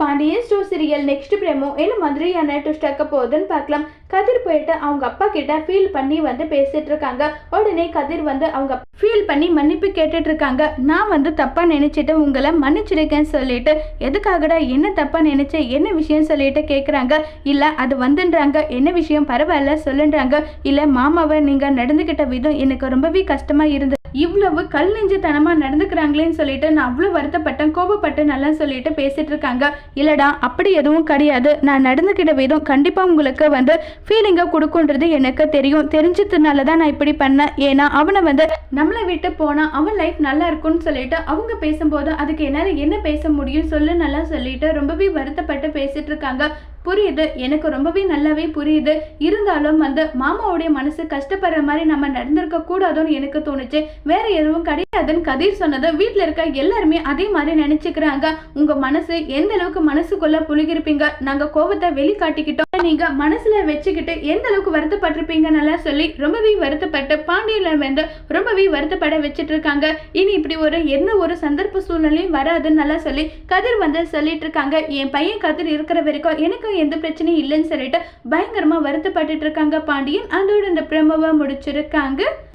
Pandian store serial next promo என்ன மாதிரியான twist ஆக்க போகுதுன்னு பார்க்கலாம். கதிர் போயிட்டு அவங்க அப்பா கிட்ட ஃபீல் பண்ணி வந்து பேசிட்டு இருக்காங்க. உடனே கதிர் வந்து அவங்க ஃபீல் பண்ணி மன்னிப்பு கேட்டுட்டு இருக்காங்க. நான் வந்து தப்பா நினைச்சிட்டு உங்களை மன்னிச்சிருக்கேன்னு சொல்லிட்டு எதுக்காகடா என்ன தப்பா நினைச்ச என்ன விஷயம் சொல்லிட்டு கேட்குறாங்க இல்லை அது வந்துன்றாங்க. என்ன விஷயம்? பரவாயில்ல சொல்லுன்றாங்க. இல்லை மாமாவை நீங்கள் நடந்துக்கிட்ட விதம் எனக்கு ரொம்பவே கஷ்டமா இருந்தது. இவ்வளவு கல் நெஞ்சுத்தனமா நடந்துக்கிறாங்களேன்னு சொல்லிட்டு நான் அவ்வளோ வருத்தப்பட்டேன் கோபப்பட்டேன் நல்லா சொல்லிட்டு பேசிட்டு இருக்காங்க. இல்லடா அப்படி எதுவும் கிடையாது. நான் நடந்துக்கிட்ட விதம் கண்டிப்பா உங்களுக்கு வந்து ஃபீலிங்கை கொடுக்குன்றது எனக்கு தெரியும். தெரிஞ்சதுனால தான் நான் இப்படி பண்ணேன். ஏன்னா அவனை வந்து நம்மளை விட்டு போனா அவன் லைஃப் நல்லா இருக்கும்னு சொல்லிட்டு அவங்க பேசும்போது அதுக்கு என்னால் என்ன பேச முடியும் சொல்லு நல்லா சொல்லிட்டு ரொம்பவே வருத்தப்பட்டு பேசிட்டு இருக்காங்க. புரியுது. எனக்கு ரொம்பவே நல்லாவே புரியுது. இருந்தாலும் வந்து மாமாவுடைய மனசு கஷ்டப்படுற மாதிரி நம்ம நடந்திருக்க கூடாதுன்னு எனக்கு தோணுச்சு. வேற எதுவும் கிடையாதுன்னு கதிர் சொன்னது வீட்டில் இருக்க எல்லாருமே அதே மாதிரி நினைச்சுக்கிறாங்க. உங்க மனசு எந்த அளவுக்கு மனசுக்குள்ள புழுகிருப்பீங்க நாங்க கோபத்தை வெளிக்காட்டிக்கிட்டோம். நீங்க மனசுல வச்சுக்கிட்டு எந்த அளவுக்கு வருத்தப்பட்டிருப்பீங்க நல்லா சொல்லி ரொம்பவே வருத்தப்பட்டு பாண்டியன்ல வந்து ரொம்பவே வருத்தப்பட வச்சுட்டு இருக்காங்க இனி இப்படி ஒரு எந்த ஒரு சந்தர்ப்ப சூழ்நிலையும் வராதுன்னு நல்லா சொல்லி கதிர் வந்து சொல்லிட்டு இருக்காங்க என் பையன் கதிர் இருக்கிற வரைக்கும் எனக்கும் எந்த பிரச்சனையும் இல்லைன்னு சொல்லிட்டு பயங்கரமா வருத்தப்பட்டுட்டு இருக்காங்க பாண்டியன். அதோட இந்த பிரமவை முடிச்சிருக்காங்க.